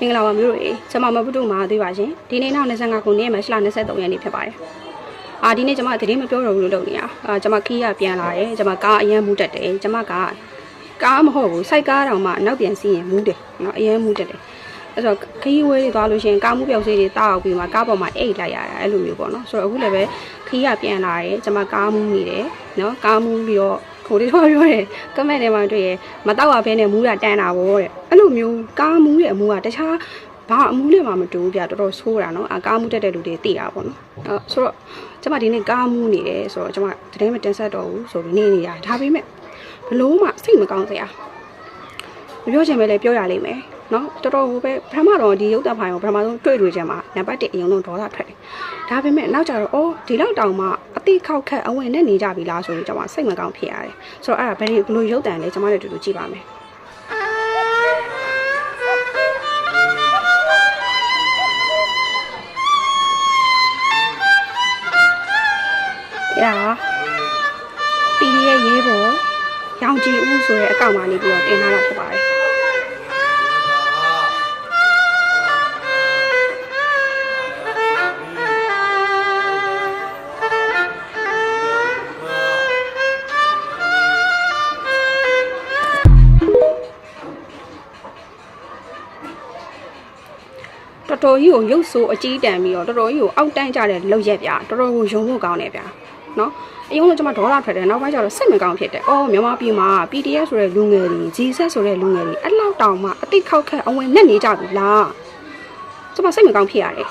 မင်္ဂလာပါမျိုးတို့ရေကျွန်မမပုတုမှာသိပါရှင်ဒီနေ့နောက်25ခုနှစ်မတ်လ23ရက်နေ့ဖြစ်ပါတယ်အာဒီနေ့ကျွန်မသတင်းမပြောတော့ဘူးလို့လုပ်နေတာအာကျွန်မခီးရပြန်လာတယ်ကျွန်မကားအရင်မူတက်တယ်ကျွန်မကကားမဟုတ်ဘူးစိုက်ကားတောင်မှနောက်ပြန်စီးရင်မူးတယ်နော်အရင်မူးတက်တယ်အဲ့ဆိုခီးဝေးတွေသွားလို့ရှိရင်ကားမှုပြောက်စေးတွေတောက်ပြီးမှကားပေါ်မှာအိတ်လိုက်ရတာအဲ့လိုမျိုးပေါ့နော်ဆိုတော့အခုလည်းပဲခီးရပြန်လာတယ်ကျွန်မကားမှုနေတယ်နော်ကားမှုပြီးတော့ ကိုလေးတော့ပြောတယ်ကမန့်ထဲမှာတွေ့ရမတော့ရဘဲနဲ့မူးတာတန်းတာဗောတဲ့အဲ့လိုမျိုးကားမူးတဲ့အမူးကတခြားဘာအမူးနဲ့မှမတူဘူးဗျတော်တော်ဆိုးတာနော်အကားမူးတက်တဲ့လူတွေသိတာပေါ့နော်အဲ့ဆိုတော့ကျွန်မဒီနေ့ကားမူးနေတယ်ဆိုတော့ကျွန်မတရင်မတင်ဆက်တော့ဘူးဆိုပြီးနေနေတာဒါပေမဲ့ဘလို့မှစိတ်မကောင်းစရာမပြောချင်ပဲလည်းပြောရလိမ့်မယ်နော်တော်တော်ပဲပထမတော့ဒီရုပ်သက်ဖိုင်ကိုပထမဆုံးတွေ့တွေ့ချင်မှာနံပါတ်1အရင်ဆုံးဒေါသထွက်တယ်ဒါပေမဲ့နောက်ကြတော့အော်ဒီလောက်တောင်မှအ တိခောက်ခက်အဝင်နဲ့နေကြပြီလားဆိုပြီးကျွန်မစိတ်မကောင်းဖြစ်ရတယ်ဆိုတော့အဲ့ဒါဘယ်လိုဘယ်လိုရုပ်တံလဲကျွန်မတို့တူတူကြည့်ပါမယ် တော်တော်ကြီးကိုရုပ်ဆိုးအကြီးတန်ပြီးတော့တော်တော်ကြီးကိုအောက်တန်းကြတဲ့လောက်ရက်ပြတော်တော်ကိုယုံဖို့ကောင်းတယ်ဗျာနော်အရင်ကကျွန်မဒေါ်လာထွက်တယ်နောက်ပိုင်းကျတော့စိတ်မကောင်းဖြစ်တယ်အော်မြန်မာပြည်မှာ PDF ဆိုတဲ့လူငယ်တွေ GZ ဆိုတဲ့လူငယ်တွေအဲ့လောက်တောင်မှအတိတ်ခောက်ခက်အဝင်နဲ့နေကြပြီလားကျွန်မစိတ်မကောင်းဖြစ်ရတယ်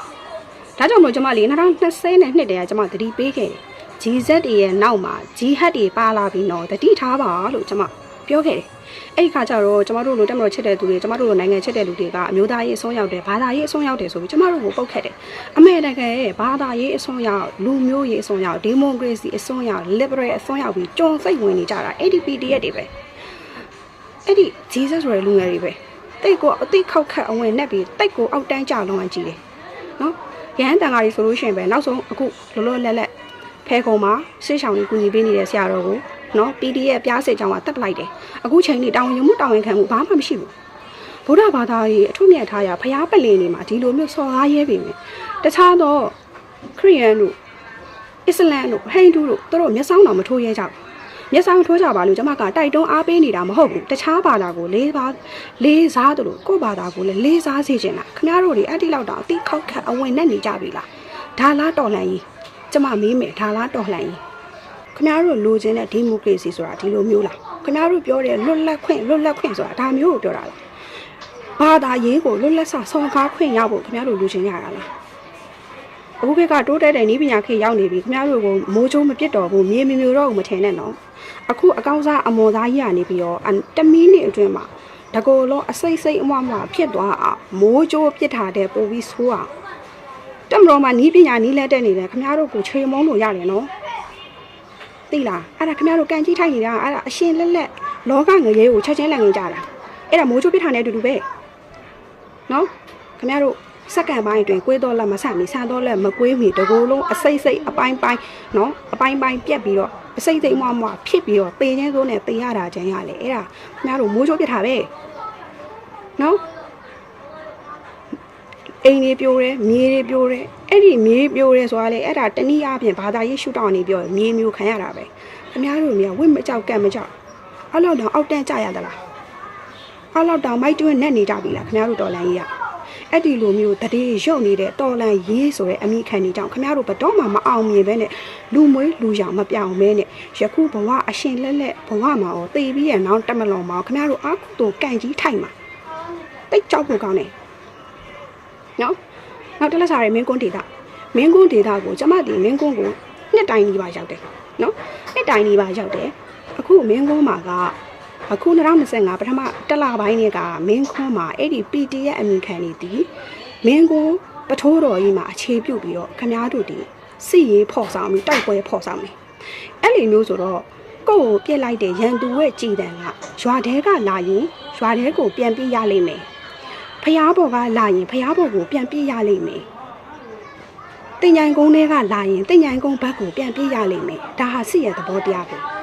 ဒါကြောင့်မို့ကျွန်မလေ2020နဲ့နှစ်တည်းကကျွန်မသတိပေးခဲ့တယ် GZ တွေရဲ့နောက်မှာ Jihad တွေပါလာပြီးတော့တတိထားပါလို့ကျွန်မ ပြောခဲ့တယ်အဲ့ဒီခါကျတော့ကျမတို့လိုတက်မတော်ချစ်တဲ့သူတွေကျမတို့လိုနိုင်ငံချစ်တဲ့လူတွေကအမျိုးသားရေးအစွန်းရောက်တယ်ဘာသာရေးအစွန်းရောက်တယ်ဆိုပြီးကျမတို့ကိုပုတ်ခတ်တယ်အမေတကယ်ဘာသာရေးအစွန်းရောက်လူမျိုးရေးအစွန်းရောက်ဒီမိုကရေစီအစွန်းရောက် liberal အစွန်းရောက်ပြီးကြုံစိတ်ဝင်နေကြတာ ADPD ရဲ့တွေပဲအဲ့ဒီ Jesus ဆိုတဲ့လူငယ်တွေပဲတိတ်ကိုအသိခောက်ခတ်အဝင်နဲ့ပြီးတိတ်ကိုအောက်တန်းကြလုံးအောင်ကြည့်တယ်နော်ရဟန်းတန်ဃာတွေဆိုလို့ရှိရင်ပဲနောက်ဆုံးအခုလောလောလတ်လတ်ဖဲခုံမှာရှေ့ဆောင်ကြီးကူညီပေးနေတဲ့ဆရာတော်ကို နော် PDF ပြားစစ်ကြောင်းကတက်ပလိုက်တယ်အခုချိန်នេះတောင်းရင်မှုတောင်းရင်ခံမှုဘာမှမရှိဘူးဗုဒ္ဓဘာသာကြီးအထွတ်မြတ်ထားရဖျားပလင်နေမှာဒီလိုမျိုးစော်ကားရဲပြီမယ်တခြားသောခရိယန်တို့အစ္စလမ်တို့ဟိန္ဒူတို့တို့မျက်စောင်းတော်မထိုးရဲကြဘူးမျက်စောင်းထိုးကြပါလို့ကျွန်မကတိုက်တွန်းအားပေးနေတာမဟုတ်ဘူးတခြားဘာသာကိုလေးပါလေးစားတယ်လို့ကိုယ့်ဘာသာကိုလည်းလေးစားစေချင်တာခင်ဗျားတို့တွေအဲ့ဒီလောက်တောင်အတိခောက်ခတ်အဝင်နဲ့နေကြပြီလားဒါလားတော်လှန်ကြီးကျမမေးမယ်ဒါလားတော်လှန်ကြီး ခင်ဗျားတို့လိုချင်တဲ့ဒီမိုကရေစီဆိုတာဒီလိုမျိုးလားခင်ဗျားတို့ပြောတဲ့လွတ်လပ်ခွင့်လွတ်လပ်ခွင့်ဆိုတာဒါမျိုးကိုပြောတာလားဘာသာရေးကိုလွတ်လပ်စွာဆောင်ကားခွင့်ရဖို့ခင်ဗျားတို့လိုချင်ကြတာလားအခုဘက်ကတိုးတက်တဲ့ဤပညာခေတ်ရောက်နေပြီခင်ဗျားတို့ကမိုးချိုးမပြစ်တော်ဘူးမြေမမျိုးတော့မထင်နဲ့နော်အခုအကောင်းစားအမော်သားကြီးကနေပြီးတော့တမီးနှစ်အတွင်းမှာတကောလုံးအစိတ်စိတ်အမွားမွားဖြစ်သွားအောင်မိုးချိုးပြစ်ထားတဲ့ပိုပြီးဆိုးအောင်တက်မတော်မှာဤပညာဤလက်တက်နေတယ်ခင်ဗျားတို့ကိုချေမုန်းလို့ရတယ်နော် သိလားအဲ့ဒါခင်ဗျားတို့ကန်ကြီးထိုက်နေတာအဲ့ဒါအရှင်လက်လက်လောကငရေကိုချက်ချင်းလက်ငင်ကြတာအဲ့ဒါမိုးချိုးပြစ်ထားတဲ့အတူတူပဲနော်ခင်ဗျားတို့စက္ကန့်ပိုင်းအတွင်းကွေးတော့လက်မဆမီဆန်တော့လက်မကွေးမီတကူလုံးအစိမ့်စိမ့်အပိုင်းပိုင်းနော်အပိုင်းပိုင်းပြက်ပြီးတော့အစိမ့်စိမ့်မွားမွားဖြစ်ပြီးတော့တေချင်းစိုးနဲ့တေရတာချင်ရလေအဲ့ဒါခင်ဗျားတို့မိုးချိုးပြစ်ထားပဲနော် အိမ်တွေပြိုးတယ်မြေတွေပြိုးတယ်အဲ့ဒီမြေပြိုးတယ်ဆိုတာလေအဲ့ဒါတနည်းအားဖြင့်ဘာသာရေးရှုထောင့်နေပြောရင်မြေမျိုးခံရတာပဲခင်ဗျားတို့မြေဝင့်မကြောက်ကက်မကြောက်အဲ့လောက်တော့အောက်တန်းကြရသလားအဲ့လောက်တော့မိုက်တွင်းနဲ့နေကြပြီလားခင်ဗျားတို့တော်လန်ကြီးကအဲ့ဒီလိုမျိုးတတိရုပ်နေတဲ့တော်လန်ရေးဆိုတဲ့အမိခံနေကြောင်ခင်ဗျားတို့ဘတော့မှမအောင်မြင်ပဲနဲ့လူမွေးလူရောင်မပြောင်းမဲနဲ့ယခုဘဝအရှင်လက်လက်ဘဝမှာရောတေပြီးရဲ့နောက်တက်မလွန်မှာခင်ဗျားတို့အာခုတို့ကန်ကြီးထိုက်မှာတိတ်ကြောက်ဖို့ကောင်းတယ် နော်နောက်တစ်လက်စားရမင်းကွန်းဒေတာမင်းကွန်းဒေတာကိုကျမဒီမင်းကွန်းကိုနှစ်တိုင်းကြီးပါရောက်တယ်နော်နှစ်တိုင်းကြီးပါရောက်တယ်အခုမင်းကွန်းမှာကအခု2025ပထမတစ်လပိုင်းနဲ့ကမင်းခွန်းမှာအဲ့ဒီ PT ရဲ့အမိခံနေသည်မင်းကွန်းပထိုးတော်ကြီးမှာအခြေပြုတ်ပြီးတော့ခမားတို့ဒီစီရေးဖော့ဆောင်ပြီးတိုက်ပွဲဖော့ဆောင်တယ်အဲ့လိုမျိုးဆိုတော့ကိုယ့်ကိုပြစ်လိုက်တဲ့ရန်သူရဲ့ကြည်တံကရွာတဲကလာရင်ရွာတဲကိုပြန်ပြေးရလိမ့်မယ် ဖျားဘော်ကလာရင်ဖျားဘော်ကိုပြန်ပြေးရလိမ့်မယ်။တင်ញိုင်ကုန်းထဲကလာရင်တင်ញိုင်ကုန်းဘက်ကိုပြန်ပြေးရလိမ့်မယ်။ဒါဟာစစ်ရဲ့သဘောတရားပဲ။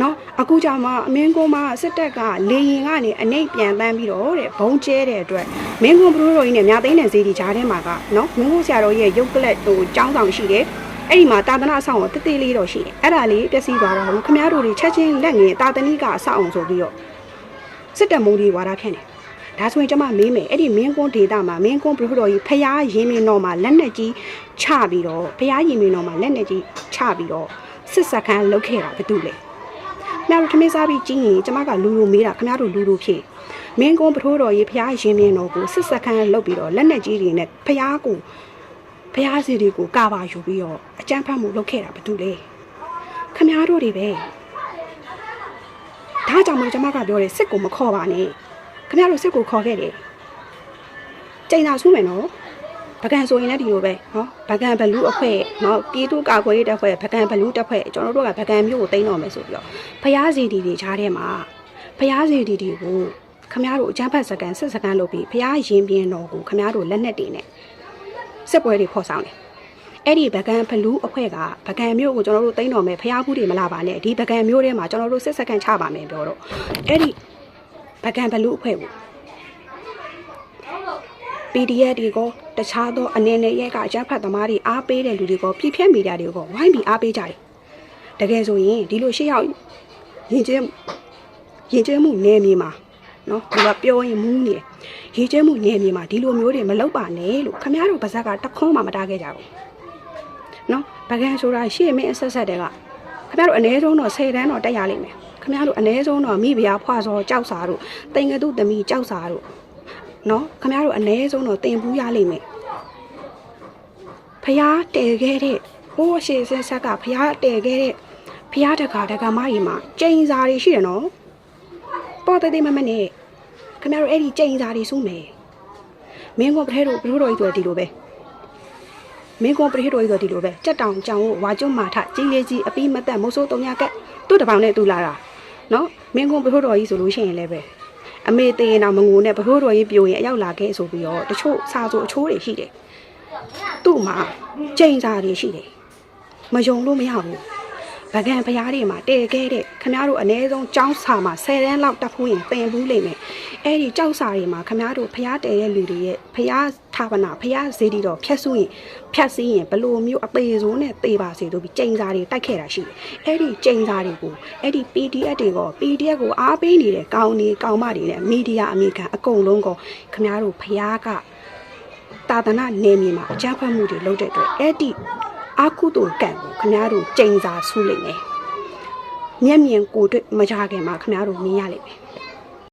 နော်အခုကြောင့်မှအမင်းကုန်းမှာစစ်တပ်ကလေရင်ကနေအနှိပ်ပြန်တန်းပြီးတော့တဲ့ဘုံကျဲတဲ့အတွက်မင်းကုန်းဘရိုးတော်ကြီးနဲ့မြသိန်းတဲ့ဈေးဒီကြားထဲမှာကနော်မင်းကုန်းဆရာတော်ရဲ့ရုပ်ကလပ်ဟိုចောင်းဆောင်ရှိတယ်အဲ့ဒီမှာတာသနာအဆောင်ကိုတတိလေးတော့ရှိတယ်အဲ့ဒါလေးပျက်စီးသွားတော့ခမရတို့တွေချက်ချင်းလက်ငင်တာတဏိကအဆောက်အောင်ဆိုပြီးတော့စစ်တပ်မုံကြီးဝါဒဖြန့်တယ် ဒါဆိုရင်ကျမမေးမယ်အဲ့ဒီမင်းကွန်းဒေတာမှာမင်းကွန်းဘရိုးတော်ကြီးဖျားရင်မင်းတော်မှာလက်နဲ့ကြီးချပြီးတော့ဖျားရင်မင်းတော်မှာလက်နဲ့ကြီးချပြီးတော့စစ်စခန်းလုတ်ခဲ့တာဘာတူလဲခင်ဗျားတို့ထမင်းစားပြီးကြီးရင်ကျမကလူလူမေးတာခင်ဗျားတို့လူလူဖြစ်မင်းကုန်းပထိုးတော်ရေဖျားရင်မြင်းတော်ကိုစစ်စခန်းလုတ်ပြီးတော့လက်နဲ့ကြီးတွေနဲ့ဖျားကိုဖျားစီတွေကိုကာပါယူပြီးတော့အကြမ်းဖက်မှုလုပ်ခဲ့တာဘာတူလဲခင်ဗျားတို့တွေပဲဒါကြောင့်မလို့ကျမကပြောတယ်စစ်ကိုမခေါ်ပါနဲ့ ခင်ဗျားတို့စစ်ကိုခေါ်ခဲ့တယ်။ချိန်သာဆူးမယ်နော်။ပကံဆိုရင်လည်းဒီလိုပဲနော်။ပကံဘလူးအဖွဲနော်ပြည်သူကာကွယ်ရေးတပ်ဖွဲ့ပကံဘလူးတပ်ဖွဲ့ကျွန်တော်တို့ကပကံမျိုးကိုတိမ့်တော့မယ်ဆိုပြီးတော့ဖျားစီတီတွေချားထဲမှာဖျားစီတီတွေကိုခမရတို့အကြမ်းဖက်စကန်စစ်စကန်လုပ်ပြီးဖျားရင်ပြင်းတော်ကိုခမရတို့လက်နက်တွေနဲ့စစ်ပွဲတွေဖော်ဆောင်တယ်။အဲ့ဒီဗကန်ဘလူးအဖွဲကဗကန်မျိုးကိုကျွန်တော်တို့တိမ့်တော်မယ်ဖျားဘူးတွေမလာပါနဲ့ဒီဗကန်မျိုးထဲမှာကျွန်တော်တို့စစ်စကန်ချပါမယ်ပြောတော့အဲ့ဒီ ဗကန်ဘလူးအဖွဲကို PDF တွေကိုတခြားသောအနေနဲ့ရဲကအကြမ်းဖက်သမားတွေအားပေးတဲ့လူတွေကိုပြည့်ဖြတ်မီဒီယာတွေကိုဝိုင်းပြီးအားပေးကြတယ်။တကယ်ဆိုရင်ဒီလိုရှေ့ရောက်ရင်ကျင်းရင်ကျင်းမှုနယ်မြေမှာနော်ဒီကပြောရင်မူးနေတယ်။ရင်ကျင်းမှုနယ်မြေမှာဒီလိုမျိုးတွေမလုပ်ပါနဲ့လို့ခမရတို့ပါဇက်ကတခွန်းမှမတားခဲ့ကြဘူး။နော်ဗကန်ဆိုတာရှေ့မင်းအဆက်ဆက်တဲ့ကခမရတို့အ ਨੇ ဆုံးတော့10တန်းတော့တက်ရလိမ့်မယ်။ ခမရတို့အ ਨੇ ဆုံးတော့မိဖုရားဖွာစောကြောက်စာတို့တိမ်ကတုသမီးကြောက်စာတို့နော်ခမရတို့အ ਨੇ ဆုံးတော့တင်ဘူးရလိမ့်မယ်ဖះတဲခဲ့တဲ့ဟိုးရှေ့ဆက်ဆက်ကဖះတဲခဲ့တဲ့ဖះတကာတကာမကြီးမှာကျိန်စာတွေရှိတယ်နော်ပေါ်တဲ့တဲ့မမနဲ့ခမရတို့အဲ့ဒီကျိန်စာတွေစုမယ်မင်းကပထဲတို့ဘလို့တော်ကြီးဆိုဒီလိုပဲမင်းကပထဲတော်ကြီးဆိုဒီလိုပဲကြက်တောင်ကြောင်ကိုဝါကျွတ်မာထကြီးလေးကြီးအပီးမသက်မိုးစိုးတုံညကက်သူ့တပောင်နဲ့သူလာတာ နော်မင်းကဘလို့တော်ကြီးဆိုလို့ရှိရင်လည်းပဲအမေတေရင်တော့မငိုနဲ့ဘထိုးတော်ကြီးပြိုရင်အရောက်လာခဲ့ဆိုပြီးတော့တချို့စာဆိုအချိုးတွေရှိတယ်သူ့မှာကျိန်စာတွေရှိတယ်မယုံလို့မရဘူးဗကန်ဖျားတွေမှာတဲခဲ့တဲ့ခမားတို့အ ਨੇ ဆုံးចောင်းစာမှာ10တန်းလောက်တက်ဖို့ရင်ပင်ဘူးလိမ့်မယ်အဲ့ဒီကြောက်စာတွေမှာခမားတို့ဖျားတဲတဲ့လူတွေရဲ့ဖျား ဌာပနာဖျားဇေဒီတော်ဖြတ်စုရင်ဖြတ်စည်းရင်ဘလို့မျိုးအသေးစိုးနဲ့သေပါစေတို့ပြီးကျိန်စာတွေတိုက်ခဲ့တာရှိတယ်အဲ့ဒီကျိန်စာတွေကိုအဲ့ဒီ PDF တွေက PDF ကိုအားပေးနေတဲ့ကောင်းနေကောင်းမတွေနဲ့မီဒီယာအမေရိကန်အကုန်လုံးကခမားတို့ဖျားကတာသနာနယ်မြေမှာအကြမ်းဖက်မှုတွေလုပ်တဲ့အတွက်အဲ့ဒီအာကုတုကံကိုခင်ဗျားတို့ကြိမ်စာဆူလိမ့်မယ်မျက်မြင်ကိုယ်တွေ့မကြခင်မှာခင်ဗျားတို့မြင်ရလိမ့်မယ်